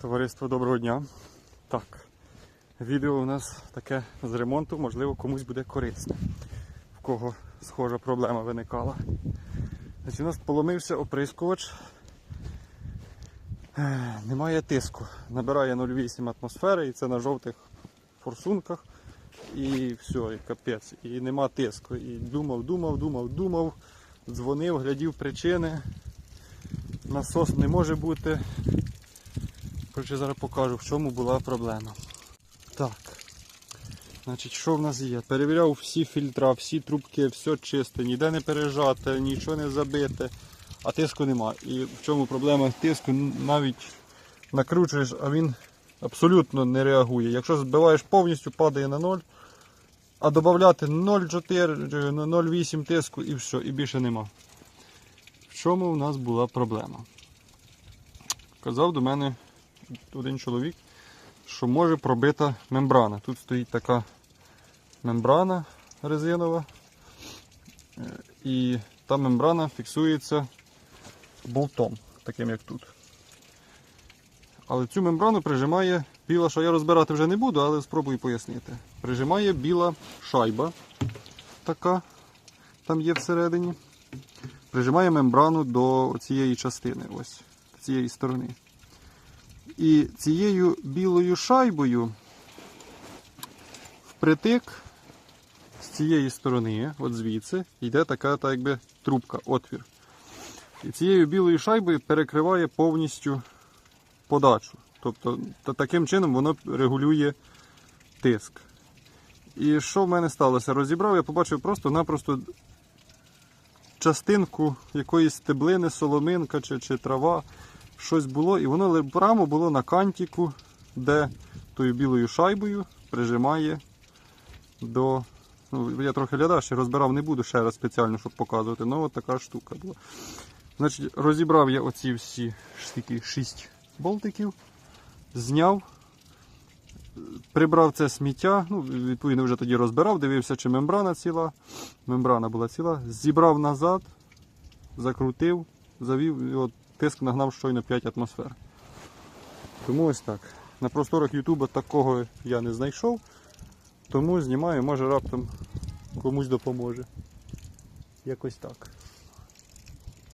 Товариство, доброго дня. Так, відео у нас таке з ремонту, можливо, комусь буде корисне, в кого схожа проблема виникала. Значить, у нас поломився оприскувач. Е, Немає тиску. Набирає 0,8 атмосфери і це на жовтих форсунках. І все, і капець. І нема тиску. І думав, думав, думав, думав, дзвонив, глядів причини. Насос не може бути. Коротше, зараз покажу, в чому була проблема. Так. Значить, що в нас є? Перевіряв всі фільтра, всі трубки, все чисте, ніде не пережате, нічого не забите, а тиску нема. І в чому проблема тиску? Навіть накручуєш, а він абсолютно не реагує. Якщо збиваєш повністю, падає на 0, а додати 0,4, 0,8 тиску і все, і більше нема. В чому в нас була проблема? Казав до мене один чоловік, що може пробита мембрана. Тут стоїть така мембрана резинова, е, і та мембрана фіксується болтом, таким як тут. Але цю мембрану прижимає біла, що я розбирати вже не буду, але спробую пояснити. Прижимає біла шайба, така, там є всередині. Прижимає мембрану до цієї частини, ось, цієї сторони. І цією білою шайбою впритик з цієї сторони, от звідси, йде така так якби трубка, отвір. І цією білою шайбою перекриває повністю подачу. Тобто та- таким чином воно регулює тиск. І що в мене сталося? Розібрав, я побачив просто-напросто частинку якоїсь стеблини, соломинка чи, чи трава щось було, і воно прямо було на кантіку, де тою білою шайбою прижимає до. Ну, я трохи гляда, розбирав не буду ще раз спеціально, щоб показувати. Ну, от така штука була. Значить, розібрав я оці всі скільки, шість болтиків, зняв, прибрав це сміття, ну, відповідно, вже тоді розбирав, дивився, чи мембрана ціла. Мембрана була ціла, зібрав назад, закрутив, завів, і от тиск нагнав щойно 5 атмосфер. Тому ось так. На просторах Ютуба такого я не знайшов, тому знімаю, може раптом комусь допоможе. Якось так.